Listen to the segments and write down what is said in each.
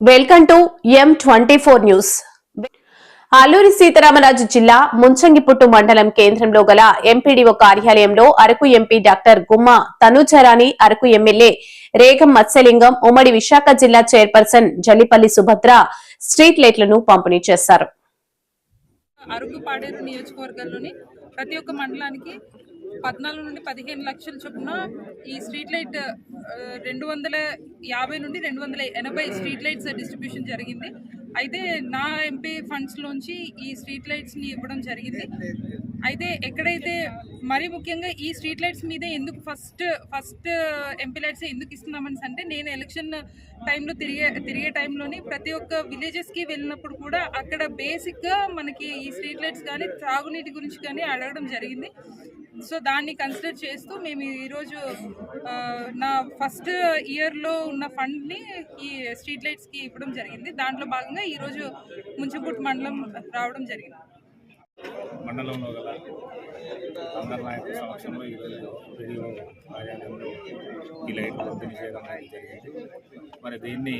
Welcome to M twenty four news. Alluri Sitaramaraju జిల్లా ముంచంగిపుట్టు మండలం కేంద్రంలో గల ఎంపీడీఓ కార్యాలయంలో Araku MP doctor Gumma Thanujarani Araku MLA Regam Matsyalingam ఉమ్మడి విశాఖ జిల్లా చైర్పర్సన్ జల్లిపల్లి సుభద్ర స్ట్రీట్ లైట్లను పంపిణీ చేశారు. అరకు పాడేరు నియోజకవర్గంలోని ప్రతి ఒక్క మండలానికి పద్నాలుగు నుండి పదిహేను లక్షల చొప్పున ఈ స్ట్రీట్ లైట్ రెండు వందల యాభై నుండి రెండు వందల ఎనభై స్ట్రీట్ లైట్స్ డిస్ట్రిబ్యూషన్ జరిగింది. అయితే నా ఎంపీ ఫండ్స్లోంచి ఈ స్ట్రీట్ లైట్స్ని ఇవ్వడం జరిగింది. అయితే ఎక్కడైతే మరీ ముఖ్యంగా ఈ స్ట్రీట్ లైట్స్ మీదే ఎందుకు ఫస్ట్ ఫస్ట్ ఎంపీ లైట్స్ ఎందుకు ఇస్తున్నామని అంటే నేను ఎలక్షన్ టైంలో తిరిగే తిరిగే టైంలోని ప్రతి ఒక్క విలేజెస్కి వెళ్ళినప్పుడు కూడా అక్కడ బేసిక్గా మనకి ఈ స్ట్రీట్ లైట్స్ కానీ త్రాగునీటి గురించి కానీ అడగడం జరిగింది. సో దాన్ని కన్సిడర్ చేస్తూ మేము ఈరోజు నా ఫస్ట్ ఇయర్లో ఉన్న ఫండ్ని ఈ స్ట్రీట్ లైట్స్కి ఇవ్వడం జరిగింది. దాంట్లో భాగంగా ఈరోజు ముంచుపుట్టు మండలం రావడం జరిగింది. మండలంలో గల అందరి నాయకుల సమక్షంలో ఈరోజు రేడియో కార్యాలయంలో ఈ లైట్ పంపిణీ చేయడం అనేది జరిగింది. మరి దీన్ని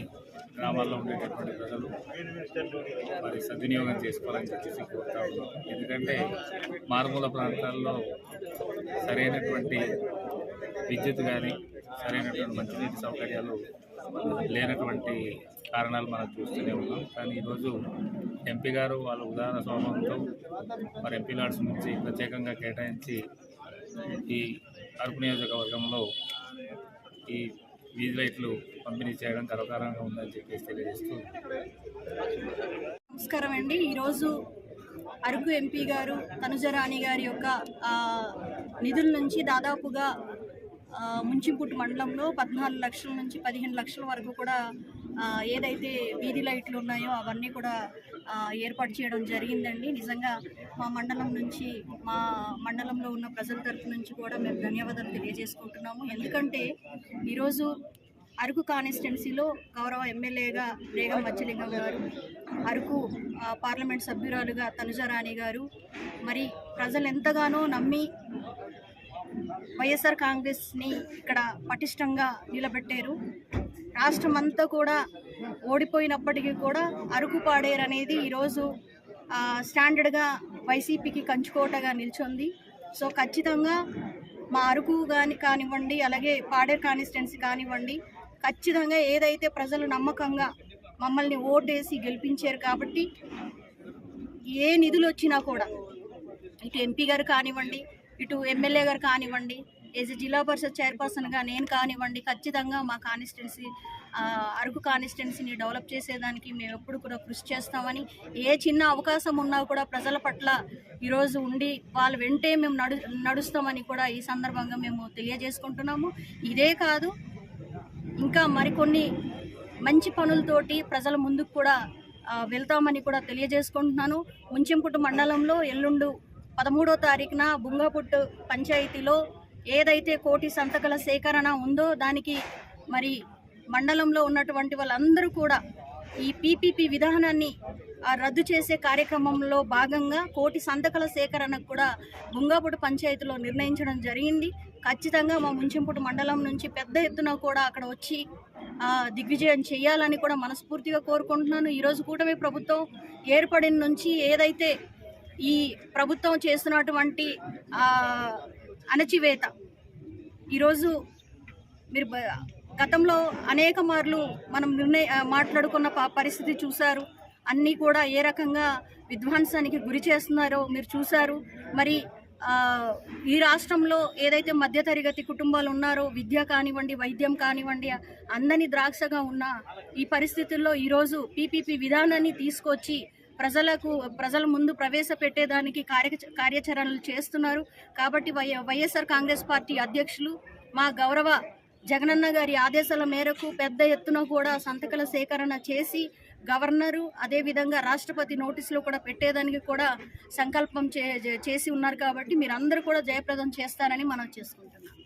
గ్రామాల్లో ఉండేటటువంటి ప్రజలు మరి సద్వినియోగం చేసుకోవాలని చెప్పేసి కోరుతా ఉన్నాం. ఎందుకంటే మారుమూల ప్రాంతాల్లో సరైనటువంటి విద్యుత్ కానీ సరైనటువంటి మంచినీటి సౌకర్యాలు లేనటువంటి కారణాలు మనం చూస్తూనే ఉన్నాం. కానీ ఈరోజు ఎంపీ గారు వాళ్ళ ఉదాహరణ స్వభావంతో మరి ఎంపీ లాడ్స్ నుంచి ప్రత్యేకంగా కేటాయించి ఈ అరకు నియోజకవర్గంలో ఈ వీధి లైట్లు పంపిణీ చేయడం గర్వకారంగా ఉందని చెప్పేసి తెలియజేస్తూ నమస్కారం అండి. ఈరోజు అరకు ఎంపీ గారు తనుజరాణి గారి యొక్క నిధుల నుంచి దాదాపుగా ముంచింపుట్టు మండలంలో పద్నాలుగు లక్షల నుంచి పదిహేను లక్షల వరకు కూడా ఏదైతే వీధి లైట్లు ఉన్నాయో అవన్నీ కూడా ఏర్పాటు చేయడం జరిగిందండి. నిజంగా మా మండలం నుంచి మా మండలంలో ఉన్న ప్రజల తరఫు నుంచి కూడా మేము ధన్యవాదాలు తెలియజేసుకుంటున్నాము. ఎందుకంటే ఈరోజు అరకు కాన్స్టిట్యున్సీలో గౌరవ ఎమ్మెల్యేగా రేగం మచ్చలింగం గారు అరకు పార్లమెంట్ సభ్యురాలుగా తనుజారాణి గారు మరి ప్రజలు ఎంతగానో నమ్మి వైఎస్ఆర్ కాంగ్రెస్ని ఇక్కడ పటిష్టంగా నిలబెట్టారు. రాష్ట్రం అంతా కూడా ఓడిపోయినప్పటికీ కూడా అరకు పాడేరు అనేది ఈరోజు స్టాండర్డ్గా వైసీపీకి కంచుకోటగా నిల్చుంది. సో ఖచ్చితంగా మా అరకు కానీ కానివ్వండి అలాగే పాడేరు కాన్స్టిట్యున్సీ కానివ్వండి ఖచ్చితంగా ఏదైతే ప్రజలు నమ్మకంగా మమ్మల్ని ఓటేసి గెలిపించారు కాబట్టి ఏ నిధులు వచ్చినా కూడా ఇటు ఎంపీ గారు కానివ్వండి ఇటు ఎమ్మెల్యే గారు కానివ్వండి ఏజ్ జిల్లా పరిషత్ చైర్పర్సన్గా నేను కానివ్వండి ఖచ్చితంగా మా కాన్స్టిట్యున్సీ అరకు కాన్స్టిట్యున్సీని డెవలప్ చేసేదానికి మేము ఎప్పుడు కూడా కృషి చేస్తామని ఏ చిన్న అవకాశం ఉన్నా కూడా ప్రజల పట్ల ఈరోజు ఉండి వాళ్ళు వెంటే మేము నడు నడుస్తామని కూడా ఈ సందర్భంగా మేము తెలియజేసుకుంటున్నాము. ఇదే కాదు ఇంకా మరికొన్ని మంచి పనులతోటి ప్రజల ముందుకు కూడా వెళ్తామని కూడా తెలియజేసుకుంటున్నాను. ముంచెంపుట్టు మండలంలో ఎల్లుండు పదమూడో తారీఖున బుంగపుట్టు పంచాయతీలో ఏదైతే కోటి సంతకల సేకరణ ఉందో దానికి మరి మండలంలో ఉన్నటువంటి వాళ్ళందరూ కూడా ఈ పీపీపీ విధానాన్ని రద్దు చేసే కార్యక్రమంలో భాగంగా కోటి సంతకల సేకరణకు కూడా బుంగాపుడు పంచాయతీలో నిర్ణయించడం జరిగింది. ఖచ్చితంగా మా ముంచెంపుడు మండలం నుంచి పెద్ద ఎత్తున కూడా అక్కడ వచ్చి దిగ్విజయం చేయాలని కూడా మనస్ఫూర్తిగా కోరుకుంటున్నాను. ఈరోజు కూటమి ప్రభుత్వం ఏర్పడిన నుంచి ఏదైతే ఈ ప్రభుత్వం చేస్తున్నటువంటి అణచివేత. ఈరోజు మీరు గతంలో అనేక మార్లు మనం నిర్ణయ మాట్లాడుకున్న పరిస్థితి చూశారు. అన్నీ కూడా ఏ రకంగా విధ్వంసానికి గురి చేస్తున్నారో మీరు చూశారు. మరి ఈ రాష్ట్రంలో ఏదైతే మధ్యతరగతి కుటుంబాలు ఉన్నారో విద్య కానివ్వండి వైద్యం కానివ్వండి అందని ద్రాక్షగా ఉన్న ఈ పరిస్థితుల్లో ఈరోజు పీపీపీ విధానాన్ని తీసుకొచ్చి ప్రజలకు ప్రజల ముందు ప్రవేశపెట్టేదానికి కార్య కార్యాచరణలు చేస్తున్నారు. కాబట్టి వై వైఎస్ఆర్ కాంగ్రెస్ పార్టీ అధ్యక్షులు మా గౌరవ జగనన్న గారి ఆదేశాల మేరకు పెద్ద ఎత్తున కూడా సంతకల సేకరణ చేసి గవర్నరు అదేవిధంగా రాష్ట్రపతి నోటీసులు కూడా పెట్టేదానికి కూడా సంకల్పం చే చేసి ఉన్నారు కాబట్టి మీరందరూ కూడా జయప్రదం చేస్తారని మనం చేసుకుంటున్నాం.